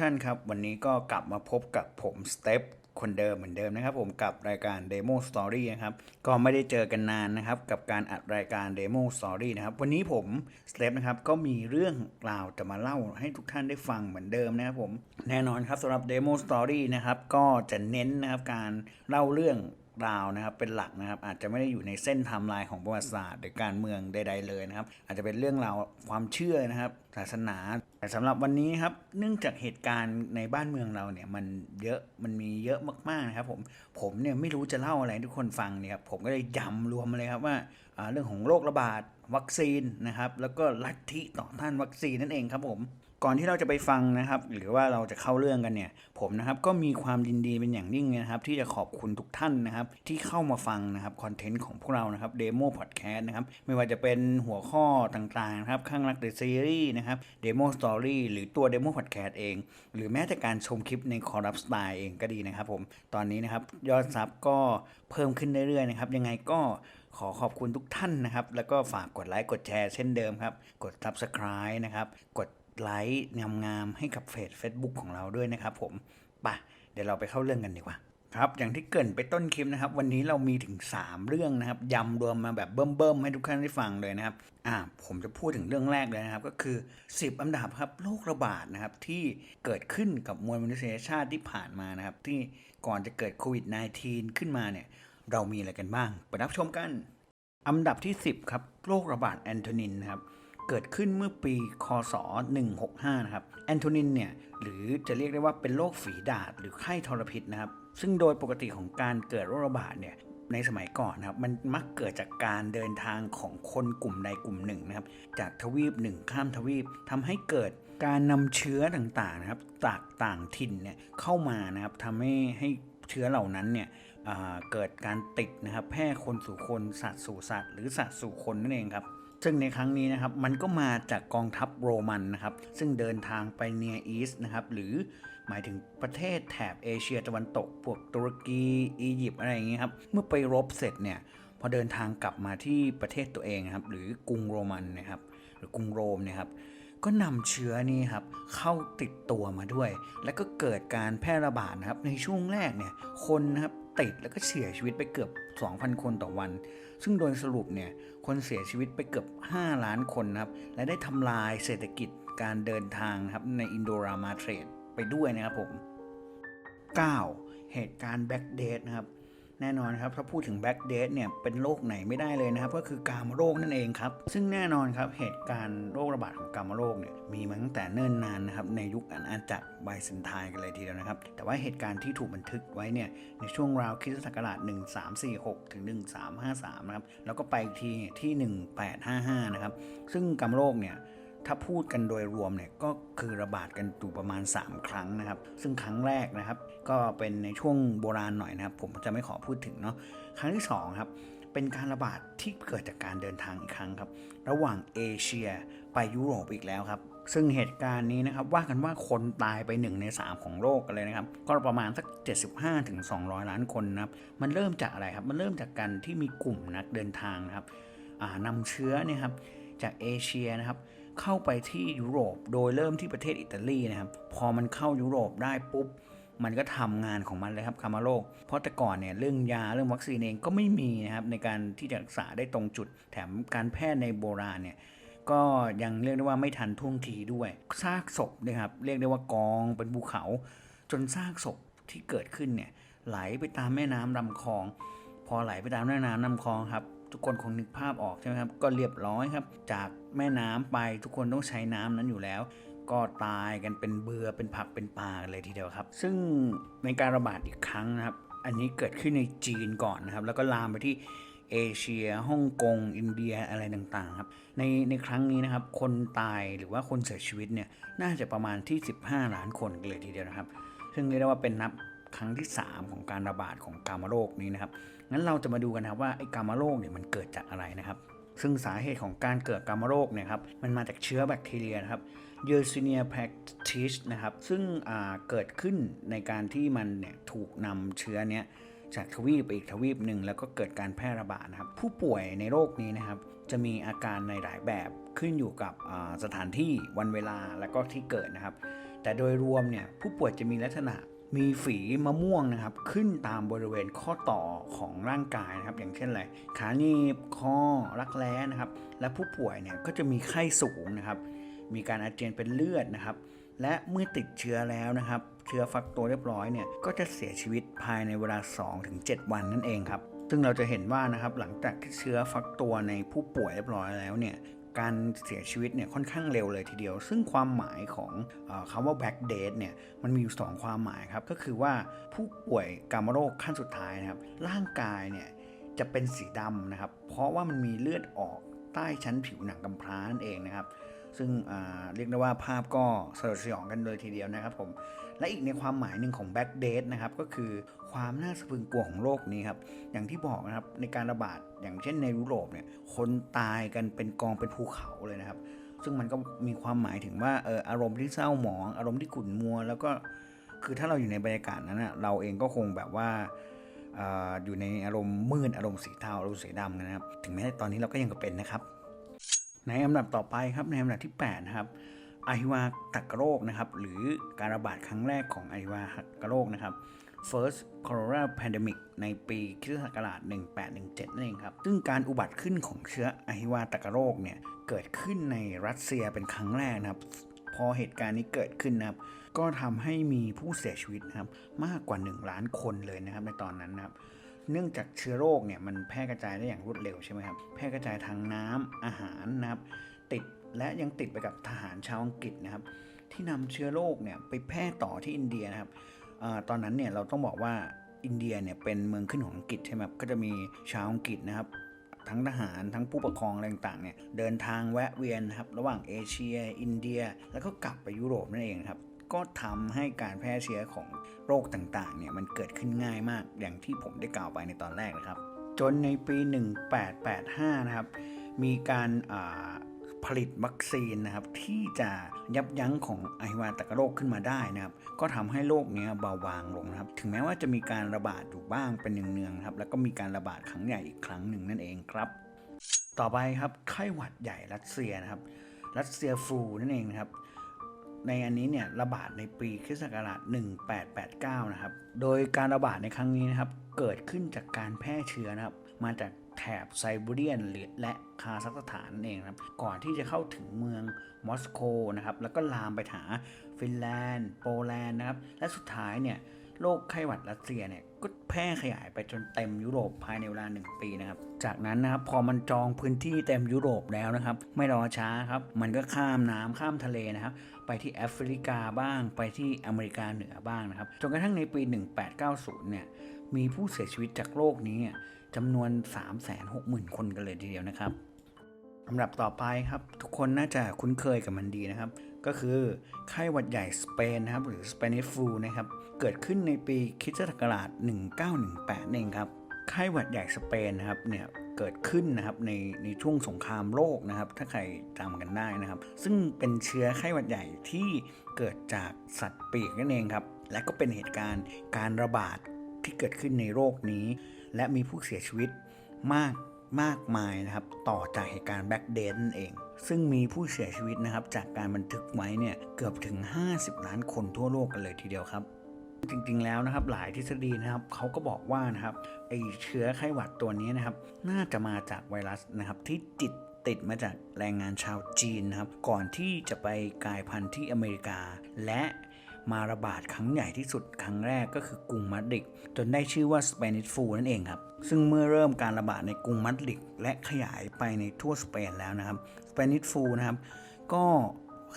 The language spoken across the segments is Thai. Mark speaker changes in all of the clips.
Speaker 1: ท่านครับ วันนี้ก็กลับมาพบกับผมสเต็ปคนเดิมเหมือนเดิมนะครับ ผมกับรายการ Demo Story นะครับ ก็ไม่ได้เจอกันนานนะครับ กับการอัดรายการ Demo Story นะครับ วันนี้ผมสเต็ปนะครับก็มีเรื่องราวจะมาเล่าให้ทุกท่านได้ฟังเหมือนเดิมนะครับผมแน่นอนครับสำหรับ Demo Story นะครับก็จะเน้นนะครับการเล่าเรื่อง ราวนะครับเป็นหลักนะครับอาจจะไม่ได้อยู่ในเส้นไทม์ไลน์ของประวัติศาสตร์หรือการเมืองใด ๆเลยนะครับ อาจจะเป็นเรื่องราวความเชื่อนะครับ ศาสนา แต่สำหรับวันนี้ครับเนื่องจากเหตุการณ์ในบ้านเมืองเราเนี่ยมันเยอะมันมีเยอะมากๆนะครับผมผมเนี่ยไม่รู้จะเล่าอะไรทุกคนฟังเนี่ยครับผมก็เลยยำรวมเลยครับว่าอ่าเรื่องของโรคระบาดวัคซีนนะครับแล้วก็ลัทธิต่อต้านวัคซีนนั่นเองครับผม ก่อนที่เราจะไปฟังนะครับ หรือว่าเราจะเข้าเรื่องกันเนี่ยผมนะครับก็มีความยินดีเป็นอย่างยิ่งนะครับ ที่จะขอบคุณทุกท่านนะครับ ที่เข้ามาฟังนะครับคอนเทนต์ของพวกเรานะครับเดโมพอดแคสต์นะครับไม่ว่าจะเป็นหัวข้อต่างๆนะครับข้างรักเดอะซีรีส์นะครับเดโมสตอรี่หรือตัวเดโมพอดแคสต์เอง หรือแม้แต่การชมคลิปในคอรับสไตล์เองก็ดีนะครับผมตอนนี้นะครับยอดซับก็เพิ่มขึ้นเรื่อยๆนะครับยังไงก็ขอขอบคุณทุกท่านนะครับ แล้วก็ฝากกดไลค์กดแชร์เช่นเดิมครับ กด Subscribe นะครับ กด ไลค์งามๆให้กับเพจ Facebook ของเราด้วยนะครับผมปะเดี๋ยวเราไปเข้าเรื่องกันดีกว่าครับอย่างที่เกินไปต้นคลิปนะครับ วันนี้เรามีถึง 3 เรื่องนะครับยำรวมมาแบบเบิ่มๆให้ทุกท่านได้ฟังเลยนะครับอ่าผมจะพูดถึงเรื่องแรกเลยนะครับ ก็คือ 10 อันดับครับโรคระบาดนะครับที่เกิดขึ้นกับมวลมนุษยชาติที่ผ่านมานะครับ ที่ก่อนจะเกิดโควิด -19 ขึ้นมาเนี่ย เรามีอะไรกันบ้างไปรับชมกัน อันดับที่ 10 ครับโรคระบาดแอนโทนินนะครับ เกิดขึ้นเมื่อปี คศ 165 นะครับ แอนโทนินเนี่ย หรือจะเรียกได้ว่าเป็นโรคฝีดาษหรือไข้ทรพิษนะครับ ซึ่งโดยปกติของการเกิดโรคระบาดเนี่ยในสมัยก่อนนะครับ มันมักเกิดจากการเดินทางของคนกลุ่มใดกลุ่มหนึ่งนะครับ จากทวีปหนึ่งข้ามทวีปทำให้เกิดการนำเชื้อต่างๆนะครับจากต่างถิ่นเนี่ยเข้ามานะครับทำให้ให้เชื้อเหล่านั้นเนี่ยเกิดการติดนะครับ แพร่คนสู่คนสัตว์สู่สัตว์หรือสัตว์สู่คนนั่นเองครับ ซึ่งในครั้งนี้นะครับมันก็มาจากกองทัพโรมันนะครับซึ่งเดินทางไปเนียอีสนะครับหรือหมายถึงประเทศแถบเอเชียตะวันตกพวกตุรกีอียิปต์อะไรอย่างเงี้ยครับเมื่อไปรบเสร็จเนี่ยพอเดินทางกลับมาที่ประเทศตัวเองครับหรือกรุงโรมันนะครับหรือกรุงโรมเนี่ยครับก็นำเชื้อนี้ครับเข้าติดตัวมาด้วย แล้วก็เกิดการแพร่ระบาดนะครับในช่วงแรกเนี่ยคนนะครับ ติดแล้วก็เสียชีวิตไปเกือบ 2,000 คนต่อวัน ซึ่งโดยสรุปเนี่ยคนเสียชีวิตไปเกือบ 5 ล้านคนนะครับ และได้ทำลายเศรษฐกิจการเดินทางครับในอินโดรามาเทรดไปด้วยนะครับผม 9. เหตุการณ์แบ็กเดทนะครับ แน่นอนครับถ้าพูดถึงแบ็กเดทเนี่ยเป็นโรคไหนไม่ได้เลยนะครับ ก็คือกามโรคนั่นเองครับ ซึ่งแน่นอนครับเหตุการณ์โรคระบาดของกามโรคเนี่ยมีมาตั้งแต่เนิ่นนานนะครับในยุคอาณาจักรไบเซนไทน์กันเลยทีเดียวนะครับ แต่ว่าเหตุการณ์ที่ถูกบันทึกไว้เนี่ยในช่วงราวคริสตศักราช 1346 ถึง 1353 นะครับแล้วก็ไปอีกทีที่ 1855 นะครับซึ่งกามโรคเนี่ย ถ้าพูดกันโดยรวมเนี่ยก็คือระบาดกันอยู่ประมาณ 3 ครั้งนะครับ ซึ่งครั้งแรกนะครับ ก็เป็นในช่วงโบราณหน่อยนะครับ ผมจะไม่ขอพูดถึงเนาะครั้งที่2ครับเป็นการระบาดที่เกิดจากการเดินทางอีกครั้งครับ ระหว่างเอเชียไปยุโรปอีกแล้วครับซึ่งเหตุการณ์นี้นะครับว่ากันว่าคนตายไป 1 ใน 3 ของโลกกันเลยนะครับ ก็ประมาณสัก 75ถึง200 ล้านคนนะครับ มันเริ่มจากอะไรครับ มันเริ่มจากการที่มีกลุ่มนักเดินทางนะครับนำเชื้อเนี่ยครับจากเอเชียนะครับ เข้าไปที่ยุโรปโดยเริ่มที่ประเทศอิตาลีนะครับ พอมันเข้ายุโรปได้ปุ๊บ มันก็ทำงานของมันเลยครับคามาโรคเพราะแต่ก่อนเนี่ยเรื่องยาเรื่องวัคซีนเองก็ไม่มีนะครับในการที่จะรักษาได้ตรงจุด แถมการแพทย์ในโบราณเนี่ยก็ยังเรียกได้ว่าไม่ทันท่วงทีด้วยซากศพนะครับเรียกได้ว่ากองเป็นภูเขา จนซากศพที่เกิดขึ้นเนี่ยไหลไปตามแม่น้ำลำคลอง พอไหลไปตามแม่น้ำลำคลองครับ ทุกคนคงนึกภาพออกใช่ไหมครับ ก็เรียบร้อยครับ จากแม่น้ำไปทุกคนต้องใช้น้ำนั้นอยู่แล้ว ก็ตายกันเป็นเบือเป็นผักเป็นปลาเลยทีเดียวครับ ซึ่งในการระบาดอีกครั้งนะครับ อันนี้เกิดขึ้นในจีนก่อนนะครับ แล้วก็ลามไปที่เอเชียฮ่องกง อินเดียอะไรต่างๆครับในในครั้งนี้นะครับ คนตายหรือว่าคนเสียชีวิตเนี่ยน่าจะประมาณที่ 15 ล้านคนกันเลยทีเดียวนะครับ ซึ่งเรียกได้ว่าเป็นนับ ครั้งที่ 3 ของการระบาดของกามโรคนี้นะครับ งั้นเราจะมาดูกันนะครับว่าไอ้กามโรคเนี่ยมันเกิดจากอะไรนะครับ ซึ่งสาเหตุของการเกิดกามโรคเนี่ยครับ มันมาจากเชื้อแบคทีเรียนะครับ Yersinia pestis นะครับ ซึ่งเกิดขึ้นในการที่มันเนี่ยถูกนำเชื้อเนี้ยจากทวีปไปอีกทวีปหนึ่งแล้วก็เกิดการแพร่ระบาดนะครับ ผู้ป่วยในโรคนี้นะครับ จะมีอาการในหลายแบบขึ้นอยู่กับสถานที่วันเวลาแล้วก็ที่เกิดนะครับ แต่โดยรวมเนี่ยผู้ป่วยจะมีลักษณะ มีฝีมะม่วงนะครับ ขึ้นตามบริเวณข้อต่อของร่างกายนะครับ อย่างเช่นอะไรขาหนีบคอรักแร้นะครับ และผู้ป่วยเนี่ยก็จะมีไข้สูงนะครับ มีการอาเจียนเป็นเลือดนะครับ และเมื่อติดเชื้อแล้วนะครับ เชื้อฟักตัวเรียบร้อยเนี่ยก็จะเสียชีวิตภายในเวลา 2-7 วันนั่นเองครับซึ่งเราจะเห็นว่านะครับหลังจากที่เชื้อฟักตัวในผู้ป่วยเรียบร้อยแล้วเนี่ย การเสียชีวิตเนี่ยค่อนข้างเร็วเลยทีเดียว ซึ่งความหมายของอคำว่า back date เนี่ยมันมีอยู่สองความหมายครับ ก็คือว่าผู้ป่วยกามโรคขั้นสุดท้ายนะครับร่างกายเนี่ยจะเป็นสีดำนะครับ เพราะว่ามันมีเลือดออกใต้ชั้นผิวหนังกำพร้านั่นเองนะครับ ซึ่งเรียกได้ว่าภาพก็สยดสยองกันเลยทีเดียวนะครับผม และอีกในความหมายหนึ่งของ back date นะครับก็คือ ความน่าสะพรึงกลัวของโรคนี้ครับ อย่างที่บอกนะครับในการระบาดอย่างเช่นในยุโรปเนี่ยคนตายกันเป็นกองเป็นภูเขาเลยนะครับ ซึ่งมันก็มีความหมายถึงว่าเอออารมณ์ที่เศร้าหมอง อารมณ์ที่ขุ่นมัว แล้วก็คือถ้าเราอยู่ในบรรยากาศนั้นนะเราเองก็คงแบบว่าอยู่ในอารมณ์มืดอารมณ์สีเทาอารมณ์สีดำนะครับ ถึงแม้ตอนนี้เราก็ยังเป็นนะครับ ในอันดับต่อไปครับในอันดับที่8นะครับอหิวาตกโรคนะครับ หรือการระบาดครั้งแรกของอหิวาตกโรคนะครับ First Cholera Pandemic ในปีคริสตศักราช1817 นั่นเองครับ ซึ่งการอุบัติขึ้นของเชื้ออหิวาตกโรคเนี่ย เกิดขึ้นในรัสเซียเป็นครั้งแรกนะครับ พอเหตุการณ์นี้เกิดขึ้นนะครับ ก็ทำให้มีผู้เสียชีวิตนะครับ มากกว่า 1 ล้านคนเลยนะครับในตอนนั้นนะครับเนื่องจากเชื้อโรคเนี่ยมันแพร่กระจายได้อย่างรวดเร็วใช่ไหมครับ แพร่กระจายทางน้ำอาหารนะครับ ติดและยังติดไปกับทหารชาวอังกฤษนะครับ ที่นำเชื้อโรคเนี่ยไปแพร่ต่อที่อินเดียนะครับ ตอนนั้นเนี่ยเราต้องบอกว่าอินเดียเนี่ยเป็นเมืองขึ้นของอังกฤษใช่ไหมก็จะมีชาวอังกฤษนะครับทั้งทหารทั้งผู้ปกครองอะไรต่างเนี่ยเดินทางแวะเวียนครับระหว่างเอเชีย อินเดีย แล้วก็กลับไปยุโรปนั่นเองครับก็ทำให้การแพร่เชื้อของโรคต่างๆเนี่ยมันเกิดขึ้นง่ายมากอย่างที่ผมได้กล่าวไปในตอนแรกนะครับ จนในปี 1885 นะครับมีการ ผลิตวัคซีนนะครับที่จะยับยั้งของอหิวาตกโรคขึ้นมาได้นะครับ ก็ทำให้โรคเนี้ยเบาบางลงนะครับ ถึงแม้ว่าจะมีการระบาดอยู่บ้างเป็นเนืองๆครับ แล้วก็มีการระบาดครั้งใหญ่อีกครั้งหนึ่งนั่นเองครับ ต่อไปครับไข้หวัดใหญ่รัสเซียนะครับ รัสเซียฟลูนั่นเองนะครับในอันนี้เนี่ยระบาดในปีคศ1889 นะครับ โดยการระบาดในครั้งนี้นะครับ เกิดขึ้นจากการแพร่เชื้อนะครับ มาจาก แถบไซบีเรียนและคาซัคสถานเองนะครับ ก่อนที่จะเข้าถึงเมืองมอสโกนะครับ แล้วก็ลามไปหาฟินแลนด์ โปแลนด์นะครับ และสุดท้ายเนี่ยโรคไข้หวัดรัสเซียเนี่ยก็แพร่ขยายไปจนเต็มยุโรปภายในเวลา 1 ปีนะครับ จากนั้นนะครับพอมันจองพื้นที่เต็มยุโรปแล้วนะครับ ไม่รอช้าครับ มันก็ข้ามน้ำข้ามทะเลนะครับ ไปที่แอฟริกาบ้างไปที่อเมริกาเหนือบ้างนะครับ จนกระทั่งในปี 1890 เนี่ยมีผู้เสียชีวิตจากโรคนี้ จำนวน 360,000 คนกันเลยทีเดียวนะครับลำดับต่อไปครับ ทุกคนน่าจะคุ้นเคยกับมันดีนะครับ ก็คือไข้หวัดใหญ่สเปนนะครับ หรือ Spanish flu นะครับ เกิดขึ้นในปีคิสตศักราช 1918 เองครับ ไข้หวัดใหญ่สเปนนะครับเนี่ยเกิดขึ้นนะครับในในช่วงสงครามโลกนะครับ ถ้าใครจำกันได้นะครับ ซึ่งเป็นเชื้อไข้หวัดใหญ่ที่เกิดจากสัตว์ปีกนั่นเองครับ และก็เป็นเหตุการณ์การระบาดที่เกิดขึ้นในโรคนี้ และมีผู้เสียชีวิตมากมากมายนะครับต่อจากเหตุการณ์แบ็กเดนนั่นเอง ซึ่งมีผู้เสียชีวิตนะครับจากการบันทึกไว้เนี่ยเกือบถึง 50 ล้านคนทั่วโลกกันเลยทีเดียวครับ จริงๆแล้วนะครับหลายทฤษฎีนะครับเขาก็บอกว่านะครับไอเชื้อไข้หวัดตัวนี้นะครับน่าจะมาจากไวรัสนะครับที่ติดติดมาจากแรงงานชาวจีนนะครับก่อนที่จะไปกลายพันธุ์ที่อเมริกา และ มาระบาดครั้งใหญ่ที่สุดครั้งแรกก็คือกรุงมาดริดจนได้ชื่อว่าสเปนิชฟูนั่นเองครับ ซึ่งเมื่อเริ่มการระบาดในกรุงมาดริดและขยายไปในทั่วสเปนแล้วนะครับสเปนิชฟูนะครับ ก็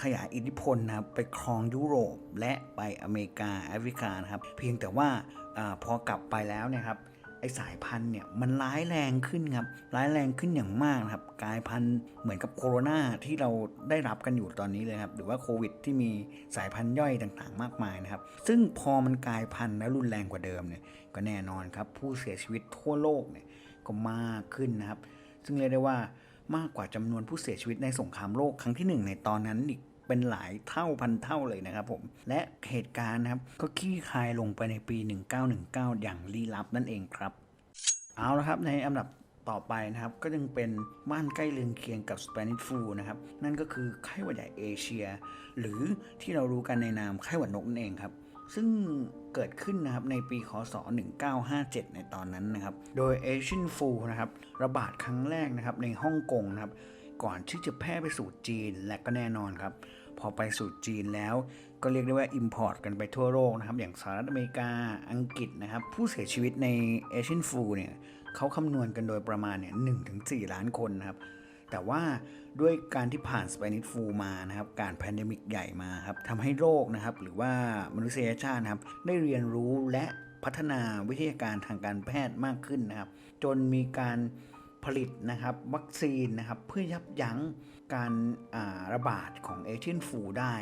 Speaker 1: ขยายอิทธิพลนะครับไปครองยุโรปและไปอเมริกาแอฟริกานะครับ เพียงแต่ว่าอพอกลับไปแล้วนะครับ ไอสายพันธุ์เนี่ยมันร้ายแรงขึ้นครับร้ายแรงขึ้นอย่างมากนะครับกลายพันธุ์เหมือนกับโคโรนาที่เราได้รับกันอยู่ตอนนี้เลยครับหรือว่าโควิด ที่มีสายพันธุ์ย่อยต่างๆ มากมายนะครับ ซึ่งพอมันกลายพันธุ์และรุนแรงกว่าเดิมเนี่ยก็แน่นอนครับ ผู้เสียชีวิตทั่วโลกเนี่ยก็มากขึ้นนะครับ ซึ่งเรียกได้ว่ามากกว่าจำนวนผู้เสียชีวิตในสงครามโลกครั้งที่หนึ่งในตอนนั้นอีก เป็นหลายเท่าพันเท่าเลยนะครับผม และเหตุการณ์นะครับก็คลี่คายลงไปในปี 1919 อย่างลี้ลับนั่นเองครับ เอาละครับในอันดับต่อไปนะครับก็ยังเป็นบ้านใกล้เรือนเคียงกับ Spanish flu นะครับนั่นก็คือไข้หวัดใหญ่เอเชีย หรือที่เรารู้กันในนามไข้หวัดนกนั่นเองครับ ซึ่งเกิดขึ้นนะครับในปีคศ 1957 ในตอนนั้นนะครับ โดย Asian flu นะครับระบาดครั้งแรกนะครับในฮ่องกงนะครับก่อนที่จะแพร่ไปสู่จีนและก็แน่นอนครับ พอไปสู่จีนแล้ว ก็เรียกได้ว่า Import กันไปทั่วโลกนะครับ อย่างสหรัฐอเมริกาอังกฤษนะครับ ผู้เสียชีวิตใน Asian flu เนี่ยเขาคำนวณกันโดยประมาณเนี่ย1-4ล้านคนนะครับ แต่ว่าด้วยการที่ผ่าน Spanish flu มานะครับ การแพนดมิกใหญ่มาครับทำให้โรคนะครับ หรือว่ามนุษยชาตินะครับ ได้เรียนรู้และพัฒนาวิทยาการทางการแพทย์มากขึ้นนะครับ จนมีการ ผลิตนะครับวัคซีนนะครับเพื่อยับยั้งการาระบาดของเอเชียนฟูได้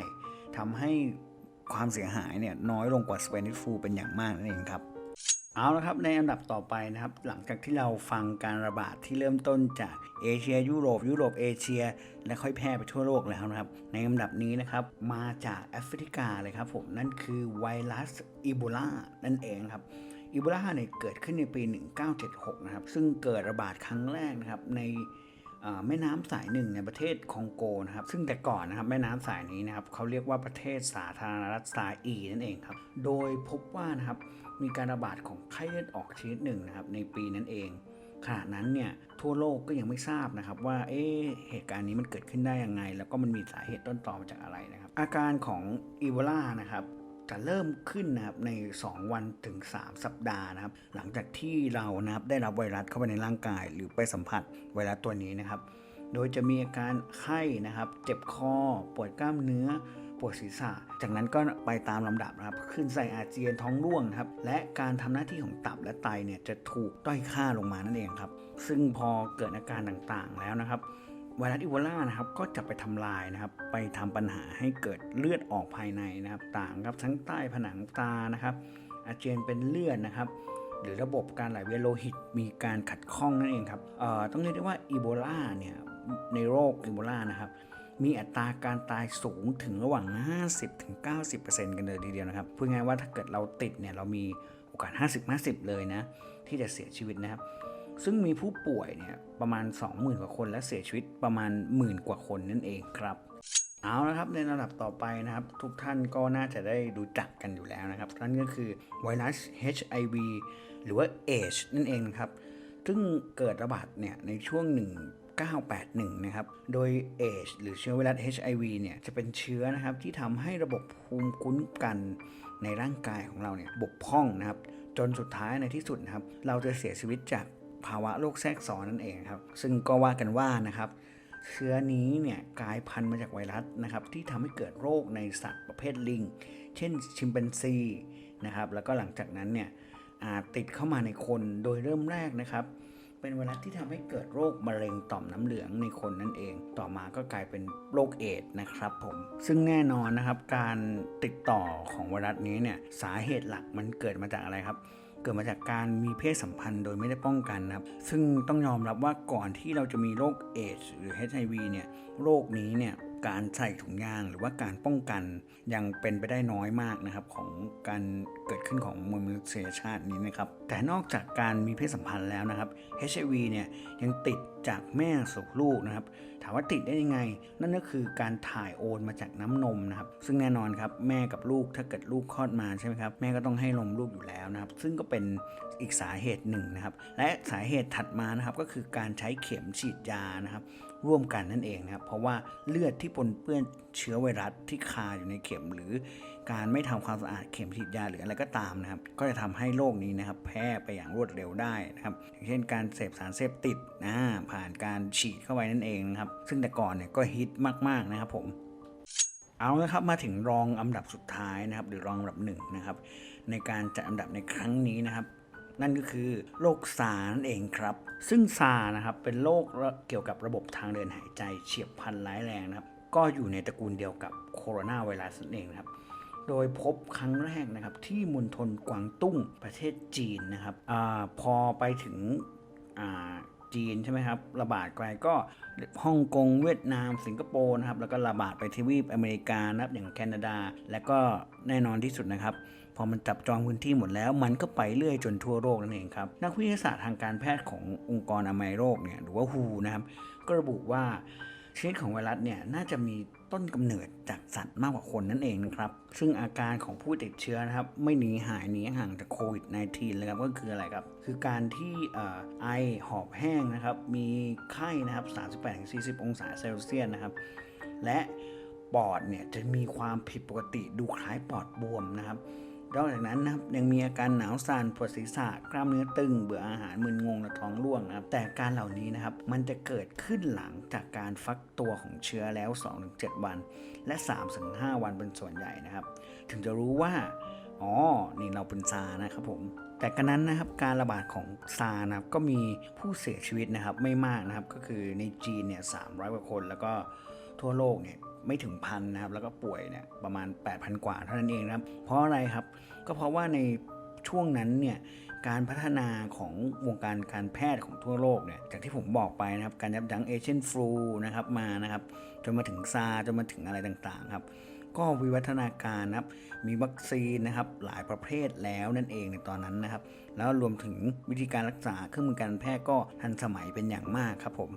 Speaker 1: ทำให้ความเสียหายเนี่ยน้อยลงกว่า Spanish flu เป็นอย่างมากนั่นเองครับเอาละครับในอันดับต่อไปนะครับ หลังจากที่เราฟังการระบาดที่เริ่มต้นจากเอเชีย ยุโรป ยุโรปเอเชีย และค่อยแพร่ไปทั่วโลกแล้วนะครับ ในลำดับนี้นะครับมาจากแอฟริกาเลยครับผมนั่นคือไวรัสอีโบลานั่นเองครับ อีโบลาเนี่ยเกิดขึ้นในปี 1976 นะครับ ซึ่งเกิดระบาดครั้งแรกนะครับในแม่น้ำสายหนึ่งในประเทศคองโกนะครับ ซึ่งแต่ก่อนนะครับแม่น้ำสายนี้นะครับเขาเรียกว่าประเทศสาธารณรัฐซาอีนั่นเองครับ โดยพบว่านะครับมีการระบาดของไข้เลือดออกชนิดหนึ่งนะครับในปีนั้นเอง ขณะนั้นเนี่ยทั่วโลกก็ยังไม่ทราบนะครับว่าเอ๊ะเหตุการณ์นี้มันเกิดขึ้นได้ยังไง แล้วก็มันมีสาเหตุต้นตอมาจากอะไรนะครับ อาการของอีโบลานะครับ จะเริ่มขึ้นนะครับใน 2 วันถึง 3 สัปดาห์นะครับ หลังจากที่เรานะครับได้รับไวรัสเข้าไปในร่างกาย หรือไปสัมผัสไวรัสตัวนี้นะครับ โดยจะมีอาการไข้นะครับ เจ็บคอ ปวดกล้ามเนื้อปวดศีรษะ จากนั้นก็ไปตามลำดับนะครับ ขึ้นใส่อาเจียนท้องร่วงครับ และการทำหน้าที่ของตับและไตเนี่ยจะถูกด้อยค่าลงมานั่นเองครับ ซึ่งพอเกิดอาการต่างๆแล้วนะครับ ไวรัสอีโบลานะครับก็จะไปทำลายนะครับ ไปทำปัญหาให้เกิดเลือดออกภายในนะครับ ต่างครับทั้งใต้ผนังตานะครับ อาเจียนเป็นเลือดนะครับ หรือระบบการไหลเวียนโลหิตมีการขัดข้องนั่นเองครับต้องเรียกได้ว่าอีโบลาเนี่ยในโรคอีโบลานะครับมีอัตราการตายสูงถึงระหว่าง 50-90%กันเลยทีเดียวนะครับพูดง่ายว่าถ้าเกิดเราติดเนี่ยเรามีโอกาส 50-50 เลยนะที่จะเสียชีวิตนะครับ ซึ่งมีผู้ป่วยเนี่ยประมาณ 20,000 กว่าคน และเสียชีวิตประมาณหมื่นกว่าคนนั่นเองครับ เอาละครับในระดับต่อไปนะครับ ทุกท่านก็น่าจะได้รู้จักกันอยู่แล้วนะครับนั่นก็คือไวรัส HIV หรือว่า AIDS นั่นเองครับ ซึ่งเกิดระบาดเนี่ยในช่วง 1981 นะครับ โดย AIDS หรือเชื้อไวรัส HIV เนี่ยจะเป็นเชื้อนะครับที่ทำให้ระบบภูมิคุ้มกันในร่างกายของเราเนี่ยบกพร่องนะครับ จนสุดท้ายในที่สุดนะครับเราจะเสียชีวิตจาก ภาวะโรคแทรกซ้อนนั่นเองครับ ซึ่งก็ว่ากันว่านะครับเชื้อนี้เนี่ยกลายพันธุ์มาจากไวรัสนะครับที่ทำให้เกิดโรคในสัตว์ประเภทลิง เช่นชิมแปนซีนะครับแล้วก็หลังจากนั้นเนี่ยติดเข้ามาในคนโดยเริ่มแรกนะครับ เป็นไวรัสที่ทำให้เกิดโรคมะเร็งต่อมน้ำเหลืองในคนนั่นเอง ต่อมาก็กลายเป็นโรคเอดส์นะครับผมซึ่งแน่นอนนะครับการติดต่อของไวรัสนี้เนี่ยสาเหตุหลักมันเกิดมาจากอะไรครับ เกิดมาจากการมีเพศสัมพันธ์โดยไม่ได้ป้องกันนะครับ ซึ่งต้องยอมรับว่าก่อนที่เราจะมีโรคเอดส์หรือ HIV เนี่ย โรคนี้เนี่ย การใส่ถุงยางหรือว่าการป้องกันยังเป็นไปได้น้อยมากนะครับ ของการเกิดขึ้นของมวลมนุษยชาตินี้นะครับ แต่นอกจากการมีเพศสัมพันธ์แล้วนะครับ HIV เนี่ยยังติดจากแม่สู่ลูกนะครับ ถามว่าติดได้ยังไง นั่นก็คือการถ่ายโอนมาจากน้ำนมนะครับ ซึ่งแน่นอนครับแม่กับลูกถ้าเกิดลูกคลอดมาใช่ไหมครับแม่ก็ต้องให้นมลูกอยู่แล้วนะครับ ซึ่งก็เป็นอีกสาเหตุหนึ่งนะครับ และสาเหตุถัดมานะครับก็คือการใช้เข็มฉีดยานะครับ ร่วมกันนั่นเองนะครับ เพราะว่าเลือดที่ปนเปื้อนเชื้อไวรัสที่คาอยู่ในเข็ม หรือการไม่ทำความสะอาดเข็มฉีดยาหรืออะไรก็ตามนะครับ ก็จะทำให้โรคนี้นะครับ แพร่ไปอย่างรวดเร็วได้นะครับ อย่างเช่นการเสพสารเสพติดนะผ่านการฉีดเข้าไปนั่นเองนะครับ ซึ่งแต่ก่อนเนี่ยก็ฮิตมากๆนะครับผมเอาละครับมาถึงรองอันดับสุดท้ายนะครับ หรือรองอันดับหนึ่งนะครับ ในการจัดอันดับในครั้งนี้นะครับ นั่นก็คือโรคซาร์นั่นเองครับ ซึ่งซาร์นะครับเป็นโรคเกี่ยวกับระบบทางเดินหายใจเฉียบพลันร้ายแรงนะครับ ก็อยู่ในตระกูลเดียวกับโคโรนาไวรัสนั่นเองนะครับโดยพบครั้งแรกนะครับที่มณฑลกวางตุ้งประเทศจีนนะครับอพอไปถึงจีนใช่ไหมครับระบาดไกลก็ฮ่องกงเวียดนามสิงคโปร์นะครับแล้วก็ระบาดไปทวีปอเมริกานะครับอย่างแคนาดา และก็แน่นอนที่สุดนะครับ อมันจับจองพื้นที่หมดแล้ว มันก็ไปเรื่อยจนทั่วโลกนั่นเองครับ นักวิทยาศาสตร์ทางการแพทย์ขององค์กรอนามัยโลกเนี่ยหรือว่า WHO นะครับ ก็ระบุว่าชนิดของไวรัสเนี่ยน่าจะมีต้นกำเนิดจากสัตว์มากกว่าคนนั่นเองนะครับ ซึ่งอาการของผู้ติดเชื้อนะครับ ไม่หนีหายหนีห่างจากโควิด -19 เลยครับก็คืออะไรครับ คือการที่ไอหอบแห้งนะครับ มีไข้นะครับ 38-40 องศาเซลเซียสนะครับ และปอดเนี่ยจะมีความผิดปกติดูคล้ายปอดบวมนะครับ นอกจากนั้นนะครับยังมีอาการหนาวสั่นปวดศีรษะกล้ามเนื้อตึง เบื่ออาหารมึนงงและท้องร่วงนะครับแต่การเหล่านี้นะครับมันจะเกิดขึ้นหลังจากการฟักตัวของเชื้อแล้ว 2-7 วัน และ 3-5 วันเป็นส่วนใหญ่นะครับ ถึงจะรู้ว่าอ๋อ นี่เราเป็นซานะครับผม แต่กันนั้นนะครับการระบาดของซานะครับก็มีผู้เสียชีวิตนะครับไม่มากนะครับก็คือในจีนเนี่ย300กว่าคนแล้วก็ ทั่วโลกเนี่ยไม่ถึงพันนะครับ แล้วก็ป่วยเนี่ยประมาณ 8,000 กว่าเท่านั้นเองนะครับ เพราะอะไรครับ ก็เพราะว่าในช่วงนั้นเนี่ยการพัฒนาของวงการการแพทย์ของทั่วโลกเนี่ยจากที่ผมบอกไปนะครับ การยับยั้งเอเชียนฟลูนะครับมานะครับ จนมาถึงซาจนมาถึงอะไรต่างๆครับ ก็วิวัฒนาการนะครับ มีวัคซีนนะครับหลายประเภทแล้วนั่นเองในตอนนั้นนะครับ แล้วรวมถึงวิธีการรักษาเครื่องมือการแพทย์ก็ทันสมัยเป็นอย่างมากครับผม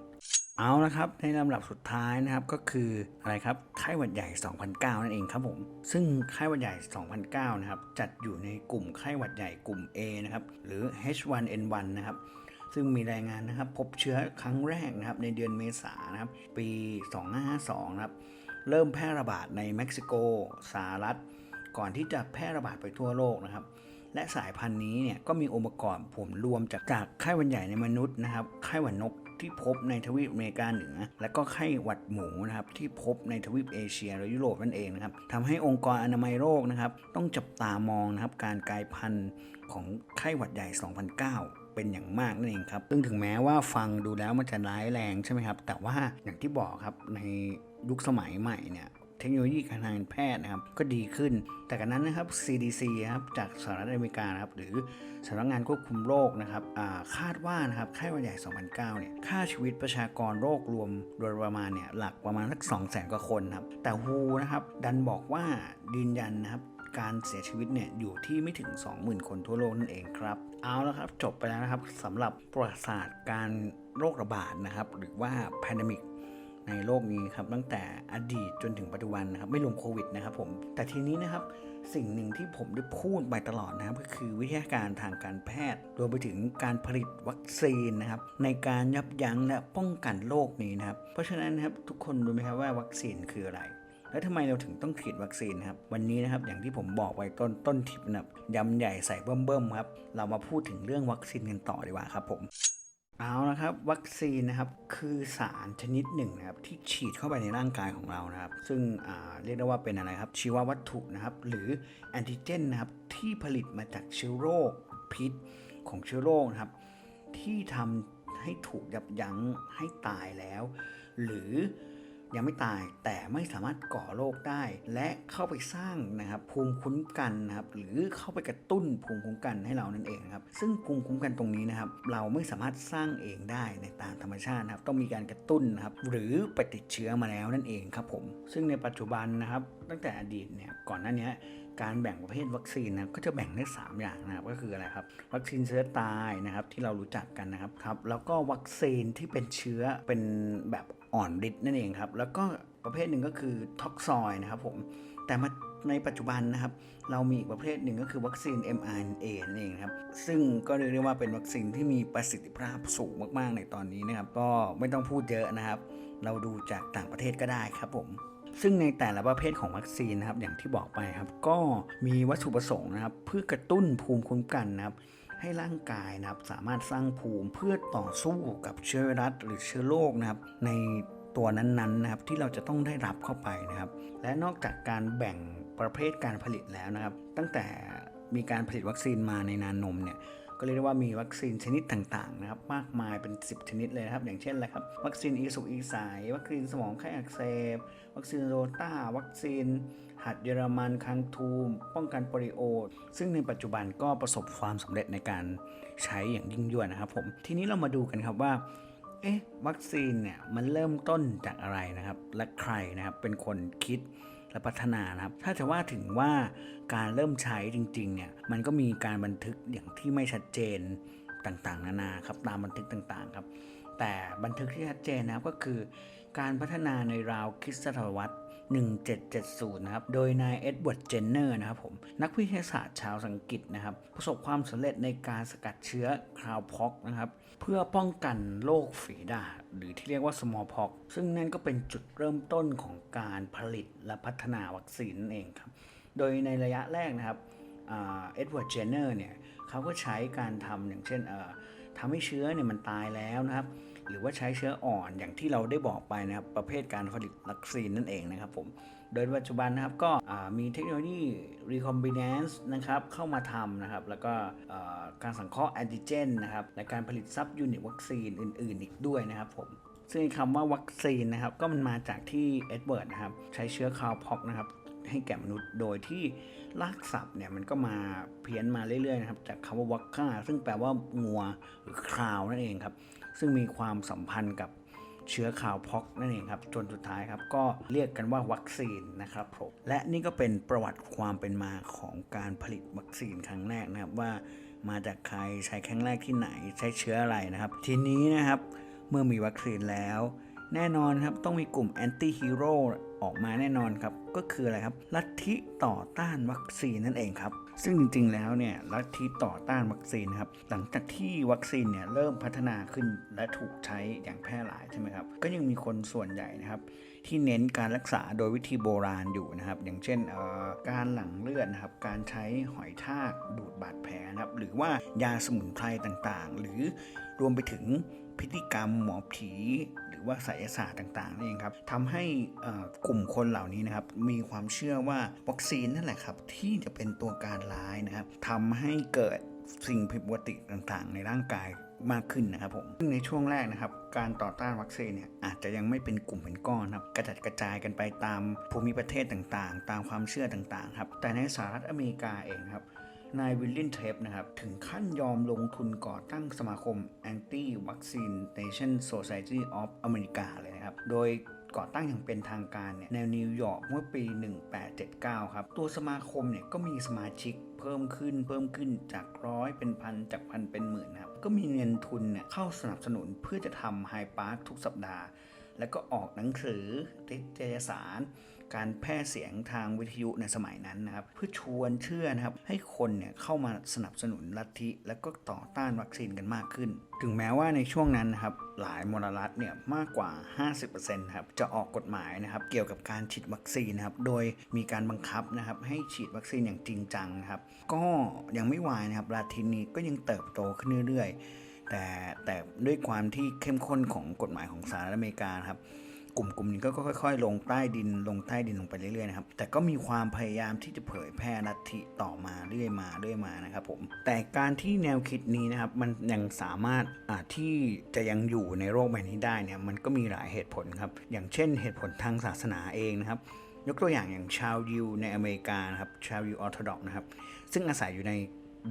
Speaker 1: เอาละครับในลำดับสุดท้ายนะครับก็คืออะไรครับไข้หวัดใหญ่ 2009 นั่นเองครับผม ซึ่งไข้หวัดใหญ่ 2009 นะครับจัดอยู่ในกลุ่มไข้หวัดใหญ่กลุ่ม A นะครับหรือ H1N1 นะครับซึ่งมีรายงานนะครับพบเชื้อครั้งแรกนะครับในเดือนเมษายนนะครับปี 2552 นะครับเริ่มแพร่ระบาดในเม็กซิโกสหรัฐ ก่อนที่จะแพร่ระบาดไปทั่วโลกนะครับและสายพันธุ์นี้เนี่ยก็มีองค์ประกอบผลรวมจากจากไข้หวัดใหญ่ในมนุษย์นะครับไข้หวัดนก ที่พบในทวีปอเมริกาเหนือ และก็ไข้หวัดหมูนะครับที่พบในทวีปเอเชียและยุโรปนั่นเองนะครับทำให้องค์กรอนามัยโลกนะครับต้องจับตามองนะครับการกลายพันธุ์ของไข้หวัดใหญ่ 2009เป็นอย่างมากนั่นเองครับ ซึ่งถึงแม้ว่าฟังดูแล้วมันจะร้ายแรงใช่ไหมครับ แต่ว่าอย่างที่บอกครับในยุคสมัยใหม่เนี่ย เทคโนโลยีการทางการแพทย์นะครับก็ดีขึ้น แต่กันนั้นนะครับ CDC ครับจากสหรัฐอเมริกานะครับหรือสำนักงานควบคุมโรคนะครับาคาดว่านะครับไข้หวัดใหญ่ 2009 เนี่ยค่าชีวิตประชากรโรครวมโดยประมาณเนี่ยหลักประมาณสัก 200,000 กว่าคนครับแต่ฮูนะครับดันบอกว่ายืนยันนะครับการเสียชีวิตเนี่ยอยู่ที่ไม่ถึง 20,000 คนทั่วโลกนั่นเองครับ เอาละครับ จบไปแล้วนะครับสำหรับประวัติศาสตร์การโรคระบาดนะครับ หรือว่า pandemic ในโลกนี้ครับตั้งแต่อดีตจนถึงปัจจุบันนะครับไม่รวมโควิดนะครับผมแต่ทีนี้นะครับสิ่งหนึ่งที่ผมได้พูดไปตลอดนะครับก็คือวิทยาการทางการแพทย์รวมไปถึงการผลิตวัคซีนนะครับในการยับยั้งและป้องกันโรคนี้นะครับเพราะฉะนั้นนะครับทุกคนรู้ไหมครับว่าวัคซีนคืออะไรแล้วทำไมเราถึงต้องฉีดวัคซีนครับ วันนี้นะครับอย่างที่ผมบอกไว้ต้นต้นทิปนะครับยำใหญ่ใส่เบิ่มๆครับ เรามาพูดถึงเรื่องวัคซีนกันต่อดีกว่าครับผม เอาละครับ วัคซีนนะครับคือสารชนิดหนึ่งนะครับที่ฉีดเข้าไปในร่างกายของเรานะครับ ซึ่งเรียกได้ว่าเป็นอะไรครับชีววัตถุนะครับหรือแอนติเจนนะครับที่ผลิตมาจากเชื้อโรคพิษของเชื้อโรคนะครับ ที่ทำให้ถูกยับยั้งให้ตายแล้ว หรือ ยังไม่ตายแต่ไม่สามารถก่อโรคได้ และเข้าไปสร้างนะครับภูมิคุ้มกันนะครับหรือเข้าไปกระตุ้นภูมิคุ้มกันให้เรานั่นเองครับซึ่งภูมิคุ้มกันตรงนี้นะครับเราไม่สามารถสร้างเองได้ในตามธรรมชาตินะครับต้องมีการกระตุ้นนะครับหรือไปติดเชื้อมาแล้วนั่นเองครับผมซึ่งในปัจจุบันนะครับตั้งแต่อดีตเนี่ยก่อนหน้านี้การแบ่งประเภทวัคซีนนะก็จะแบ่งได้ 3 อย่างนะครับก็คืออะไรครับ วัคซีนเชื้อตายนะครับที่เรารู้จักกันนะครับครับแล้วก็วัคซีนที่เป็นเชื้อเป็นแบบ อ่อนฤทธิ์นั่นเองครับ แล้วก็ประเภทหนึ่งก็คือท็อกซอยนะครับผม แต่มาในปัจจุบันนะครับ เรามีอีกประเภทหนึ่งก็คือวัคซีน mRNA นั่นเองครับ ซึ่งก็เรียกได้ว่าเป็นวัคซีนที่มีประสิทธิภาพสูงมาก ๆ ในตอนนี้นะครับ ก็ไม่ต้องพูดเยอะนะครับ เราดูจากต่างประเทศก็ได้ครับผมซึ่งในแต่ละประเภทของวัคซีนนะครับอย่างที่บอกไปครับ ก็มีวัตถุประสงค์นะครับ เพื่อกระตุ้นภูมิคุ้มกันนะครับ ให้ร่างกายนะครับสามารถสร้างภูมิเพื่อต่อสู้กับเชื้อไวรัสหรือเชื้อโรคนะครับในตัวนั้นๆนะครับที่เราจะต้องได้รับเข้าไปนะครับ และนอกจากการแบ่งประเภทการผลิตแล้วนะครับ ตั้งแต่มีการผลิตวัคซีนมาในนานนมเนี่ย ก็เรียกได้ว่ามีวัคซีนชนิดต่างๆนะครับมากมายเป็น 10 ชนิดเลยนะครับ อย่างเช่นอะไรครับ วัคซีนอีสุกอีใสวัคซีนสมองไข้อักเสบวัคซีนโรต้าวัคซีน หัดเยอรมันคังทูม ป้องกันโปลิโอ ซึ่งในปัจจุบันก็ประสบความสำเร็จในการใช้อย่างยิ่งยวดนะครับผมทีนี้เรามาดูกันครับว่าเอ๊ะวัคซีนเนี่ยมันเริ่มต้นจากอะไรนะครับ และใครนะครับเป็นคนคิด และพัฒนานะครับ ถ้าจะว่าถึงว่าการเริ่มใช้จริงๆเนี่ยมันก็มีการบันทึกอย่างที่ไม่ชัดเจนต่างๆ นานาครับตามบันทึกต่างๆครับแต่บันทึกที่ชัดเจนนะครับก็คือ การพัฒนาในราวคริสตศตวรรษ 1770 นะครับ โดยนายเอ็ดเวิร์ด เจนเนอร์นะครับผม นักวิทยาศาสตร์ชาวอังกฤษนะครับ ประสบความสำเร็จในการสกัดเชื้อคราวพ็อกนะครับ เพื่อป้องกันโรคฝีดาษหรือที่เรียกว่า smallpox ซึ่งนั่นก็เป็นจุดเริ่มต้นของการผลิตและพัฒนาวัคซีนนั่นเองครับ โดยในระยะแรกนะครับเอ็ดเวิร์ด เจนเนอร์เนี่ย เขาก็ใช้การทำอย่างเช่นทำให้เชื้อเนี่ยมันตายแล้วนะครับ หรือว่าใช้เชื้ออ่อนอย่างที่เราได้บอกไปนะครับประเภทการผลิตวัคซีนนั่นเองนะครับผมโดยปัจจุบันนะครับก็มีเทคโนโลยี recombinance นะครับเข้ามาทำนะครับแล้วก็การสังเคราะห์แอนติเจนนะครับในการผลิตซับยูนิตวัคซีนอื่น ๆ อีกด้วยนะครับผมซึ่งคำว่าวัคซีนนะครับก็มันมาจากที่เอ็ดเวิร์ดนะครับใช้เชื้อคาวพ็อกนะครับให้แก่มนุษย์โดยที่รากศัพท์เนี่ยมันก็มาเพี้ยนมาเรื่อยๆนะครับจากคำว่าวัคค่าซึ่งแปลว่างัวหรือคราวนั่นเองครับ ซึ่งมีความสัมพันธ์กับเชื้อข่าวพ็อกนั่นเองครับจนสุดท้ายครับก็เรียกกันว่าวัคซีนนะครับผมและนี่ก็เป็นประวัติความเป็นมาของการผลิตวัคซีนครั้งแรกนะครับว่ามาจากใครใช้ครั้งแรกที่ไหนใช้เชื้ออะไรนะครับ ทีนี้นะครับเมื่อมีวัคซีนแล้ว แน่นอนครับต้องมีกลุ่มแอนตี้ฮีโร่ออกมาแน่นอนครับก็คืออะไรครับลัทธิต่อต้านวัคซีนนั่นเองครับ ซึ่งจริงๆแล้วเนี่ยลัทธิต่อต้านวัคซีนครับหลังจากที่วัคซีนเนี่ยเริ่มพัฒนาขึ้นและถูกใช้อย่างแพร่หลายใช่ไหมครับก็ยังมีคนส่วนใหญ่นะครับ ที่เน้นการรักษาโดยวิธีโบราณอยู่นะครับ อย่างเช่นเอ่อการหลั่งเลือดนะครับการใช้หอยทากดูดบาดแผลนะครับ หรือว่ายาสมุนไพรต่างๆ หรือรวมไปถึงพิธีกรรมหมอผี รือว่าไสยศาสตร์ต่างๆนั่นเองครับทำให้กลุ่มคนเหล่านี้นะครับมีความเชื่อว่าวัคซีนนั่นแหละครับที่จะเป็นตัวการร้ายนะครับทำให้เกิดสิ่งผิดปกติต่างๆ ในร่างกายมากขึ้นนะครับผมซึ่งในช่วงแรกนะครับ การต่อต้านวัคซีนเนี่ยอาจจะยังไม่เป็นกลุ่มเป็นก้อนครับกระจัดกระจายกันไปตามภูมิประเทศต่างๆ ตามความเชื่อต่างๆครับแต่ในสหรัฐอเมริกาเองครับ นายวิลเลียนเทปนะครับ ถึงขั้นยอมลงทุนก่อตั้งสมาคม Anti Vaccination Society of America เลยนะครับ โดยก่อตั้งอย่างเป็นทางการเนี่ยในนิวยอร์กเมื่อปี 1879 ครับ ตัวสมาคมเนี่ยก็มีสมาชิกเพิ่มขึ้นเพิ่มขึ้นจากร้อยเป็นพันจากพันเป็นหมื่นนะครับ ก็มีเงินทุนเนี่ยเข้าสนับสนุนเพื่อจะทำไฮปาร์คทุกสัปดาห์ แล้วก็ออกหนังสือติดเจยสาร การแพร่เสียงทางวิทยุในสมัยนั้นนะครับเพื่อชวนเชื่อนะครับให้คนเนี่ยเข้ามาสนับสนุนลัทธิแล้วก็ต่อต้านวัคซีนกันมากขึ้น ถึงแม้ว่าในช่วงนั้นนะครับหลายมลรัฐเนี่ยมากกว่า 50%ครับจะออกกฎหมายนะครับเกี่ยวกับการฉีดวัคซีนนะครับโดยมีการบังคับนะครับให้ฉีดวัคซีนอย่างจริงจังนะครับก็ยังไม่วายนะครับลัทธินี้ก็ยังเติบโตขึ้นเรื่อยๆ แต่แต่ด้วยความที่เข้มข้นของกฎหมายของสหรัฐอเมริกาครับ กลุ่มกลุ่มนี้ก็ค่อยๆ ลงใต้ดินลงใต้ดินลงไปเรื่อยๆนะครับแต่ก็มีความพยายามที่จะเผยแพร่ลัทธิต่อมาเรื่อยมาเรื่อยมานะครับผมแต่การที่แนวคิดนี้นะครับมันยังสามารถที่จะยังอยู่ในโลกใบนี้ได้เนี่ยมันก็มีหลายเหตุผลครับอย่างเช่นเหตุผลทางศาสนาเองนะครับยกตัวอย่างอย่างชาวยิวในอเมริกานะครับชาวยิวออร์โธดอกนะครับซึ่งอาศัยอยู่ใน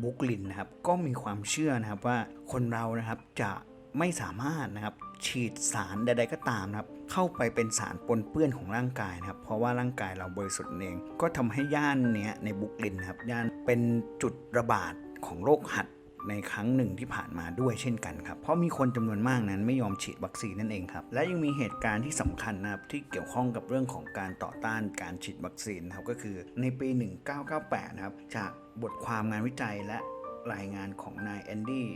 Speaker 1: บุกลินนะครับก็มีความเชื่อนะครับว่าคนเรานะครับจะไม่สามารถนะครับ ฉีดสารใดๆก็ตามนะครับ เข้าไปเป็นสารปนเปื้อนของร่างกายนะครับ เพราะว่าร่างกายเราบริสุทธิ์เอง ก็ทำให้ย่านเนี้ยในบุกลินนะครับย่านเป็นจุดระบาดของโรคหัดในครั้งหนึ่งที่ผ่านมาด้วยเช่นกันครับ เพราะมีคนจำนวนมากนั้นไม่ยอมฉีดวัคซีนนั่นเองครับ และยังมีเหตุการณ์ที่สำคัญนะครับที่เกี่ยวข้องกับเรื่องของการต่อต้านการฉีดวัคซีนนะครับก็คือในปี 1998 นะครับ จากบทความงานวิจัยและรายงานของนายแอนดี้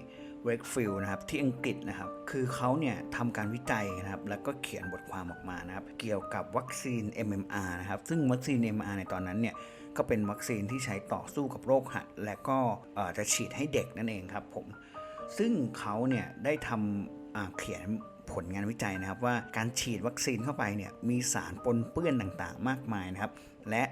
Speaker 1: เวกฟิลนะครับที่อังกฤษนะครับ คือเขาเนี่ยทำการวิจัยนะครับ แล้วก็เขียนบทความออกมานะครับ เกี่ยวกับวัคซีน MMR นะครับ ซึ่งวัคซีน MMR ในตอนนั้นเนี่ยก็เป็นวัคซีนที่ใช้ต่อสู้กับโรคหัด และก็จะฉีดให้เด็กนั่นเองครับผม ซึ่งเขาเนี่ยได้ทำเขียนผลงานวิจัยนะครับ ว่าการฉีดวัคซีนเข้าไปเนี่ยมีสารปนเปื้อนต่างๆ มากมายนะครับ และ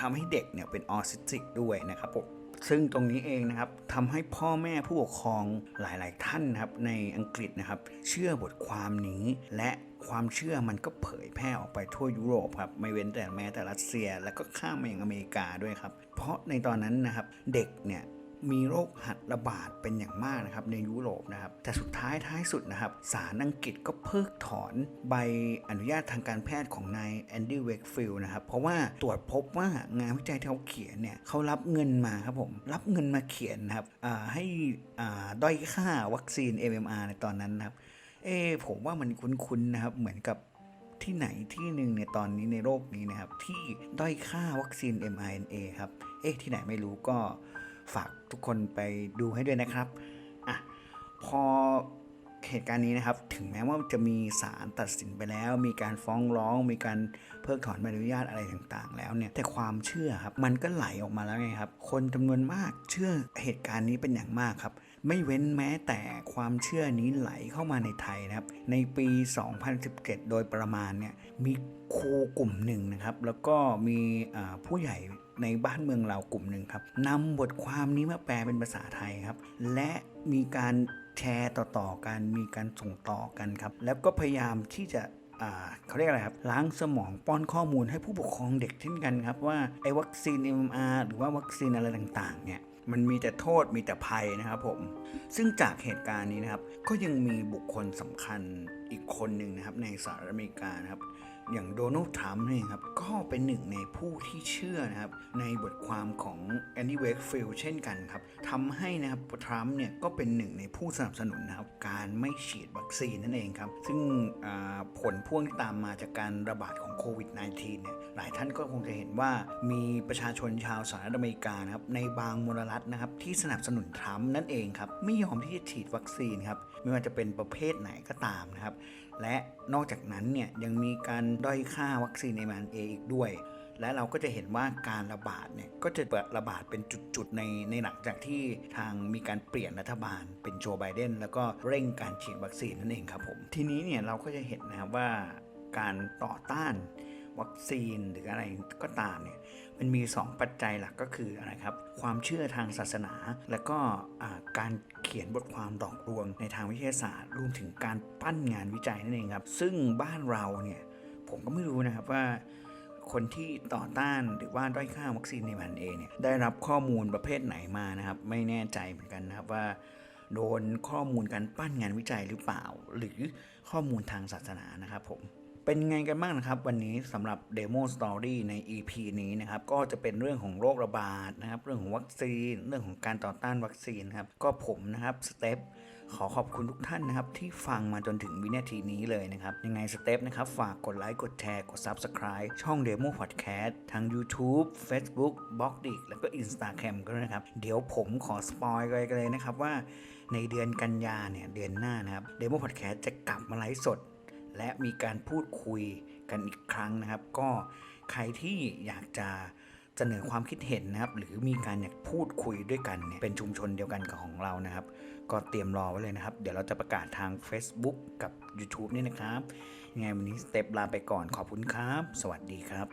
Speaker 1: ทำให้เด็กเนี่ยเป็นออทิสติกด้วยนะครับผม ซึ่งตรงนี้เองนะครับทำให้พ่อแม่ผู้ปกครองหลาย ๆ ท่านนะครับในอังกฤษนะครับ เชื่อบทความนี้ และความเชื่อมันก็เผยแพร่ออกไปทั่วยุโรปครับไม่เว้นแต่แม้แต่รัสเซีย แล้วก็ข้ามมาอย่างอเมริกาด้วยครับ เพราะในตอนนั้นนะครับเด็กเนี่ย มีโรคหัดระบาดเป็นอย่างมากนะครับในยุโรปนะครับแต่สุดท้ายท้ายสุดนะครับศาลอังกฤษก็เพิกถอนใบอนุญาตทางการแพทย์ของนายแอนดี้เวกฟิลด์นะครับเพราะว่าตรวจพบว่างานวิจัยที่เขาเขียนเนี่ยเขารับเงินมาครับผมรับเงินมาเขียนนะครับให้ด้อยค่าวัคซีน MMR ในตอนนั้นนะครับเอ๊ะผมว่ามันคุ้นๆนะครับเหมือนกับที่ไหนที่หนึ่งในตอนนี้ในโลกนี้นะครับ ที่ด้อยค่าวัคซีน mRNA ครับ เอ๊ะที่ไหนไม่รู้ก็ ฝากทุกคนไปดูให้ด้วยนะครับอะพอเหตุการณ์นี้นะครับ ถึงแม้ว่าจะมีศาลตัดสินไปแล้ว มีการฟ้องร้อง มีการเพิกถอนใบอนุญาตอะไรต่างๆ แล้วเนี่ย แต่ความเชื่อครับ มันก็ไหลออกมาแล้วไงครับ คนจำนวนมากเชื่อเหตุการณ์นี้เป็นอย่างมากครับ ไม่เว้นแม้แต่ความเชื่อนี้ไหลเข้ามาในไทยนะครับ ในปี 2017 โดยประมาณเนี่ย มีครูกลุ่มหนึ่งนะครับ แล้วก็มีผู้ใหญ่ ในบ้านเมืองเรากลุ่มหนึ่งครับนำบทความนี้มาแปลเป็นภาษาไทยครับ และมีการแชร์ต่อๆกันมีการส่งต่อกันครับ แล้วก็พยายามที่จะเขาเรียกอะไรครับ ล้างสมองป้อนข้อมูลให้ผู้ปกครองเด็กเช่นกันครับ ว่าไอ้วัคซีน MMR หรือว่าวัคซีนอะไรต่างๆเนี่ยมันมีแต่โทษมีแต่ภัยนะครับผม ซึ่งจากเหตุการณ์นี้นะครับ ก็ยังมีบุคคลสำคัญอีกคนหนึ่งนะครับในสหรัฐอเมริกานะครับ อย่างโดนัลด์ทรัมป์นี่ครับ ก็เป็นหนึ่งในผู้ที่เชื่อนะครับ ในบทความของแอนดี้เวกฟิลเช่นกันครับทำให้นะครับทรัมป์เนี่ยก็เป็นหนึ่งในผู้สนับสนุนนะครับ การไม่ฉีดวัคซีนนั่นเองครับ ซึ่งผลพ่วงที่ตามมาจากการระบาดของโควิด -19 เนี่ยหลายท่านก็คงจะเห็นว่ามีประชาชนชาวสหรัฐอเมริกานะครับในบางมลรัฐนะครับที่สนับสนุนทรัมป์นั่นเองครับไม่ยอมที่จะฉีดวัคซีนครับไม่ว่าจะเป็นประเภทไหนก็ตามนะครับและนอกจากนั้นเนี่ยยังมีการด้อยค่าวัคซีน mRNA อีกด้วย และเราก็จะเห็นว่าการระบาดเนี่ยก็จะระบาดเป็นจุดๆในในหลังจากที่ทางมีการเปลี่ยนรัฐบาลเป็นโจไบเดนแล้วก็เร่งการฉีดวัคซีนนั่นเองครับผม ทีนี้เนี่ยเราก็จะเห็นนะครับว่าการต่อต้านวัคซีนหรืออะไรก็ตามเนี่ย มันมี 2 ปัจจัยหลักก็คืออะไรครับ ความเชื่อทางศาสนา และก็การเขียนบทความหลอกลวงในทางวิทยาศาสตร์ รวมถึงการปั้นงานวิจัยนั่นเองครับ ซึ่งบ้านเราเนี่ยผมก็ไม่รู้นะครับว่าคนที่ต่อต้านหรือว่าด้อยค่าวัคซีนในมันเองเนี่ยได้รับข้อมูลประเภทไหนมานะครับ ไม่แน่ใจเหมือนกันนะครับว่า โดนข้อมูลการปั้นงานวิจัยหรือเปล่า หรือข้อมูลทางศาสนานะครับผม เป็นไงกันบ้างนะครับ วันนี้สำหรับ Demo Story ใน EP นี้นะครับ ก็จะเป็นเรื่องของโรคระบาดนะครับ เรื่องของวัคซีน เรื่องของการต่อต้านวัคซีนครับ ก็ผมนะครับสเต็ปขอขอบคุณทุกท่านนะครับ ที่ฟังมาจนถึงวินาทีนี้เลยนะครับ ยังไงสเต็ปนะครับ ฝากกดไลค์ กดแชร์ กด Subscribe ช่อง Demo Podcast ทาง YouTube Facebook b l o g d i t แล้วก็ Instagram ก็ด้วยนะครับ เดี๋ยวผมขอสปอยกันเลยนะครับว่าในเดือนกันยาเนี่ยเดือนหน้านะครับ Demo Podcast จะกลับมาไลฟ์สด และมีการพูดคุยกันอีกครั้งนะครับ ก็ใครที่อยากจะเสนอความคิดเห็นนะครับ หรือมีการอยากพูดคุยด้วยกันเนี่ยเป็นชุมชนเดียวกันกับของเรานะครับ ก็เตรียมรอไว้เลยนะครับ เดี๋ยวเราจะประกาศทาง Facebook กับ YouTube นี่นะครับยังไงวันนี้สเต็ปลาไปก่อนขอบคุณครับ สวัสดีครับ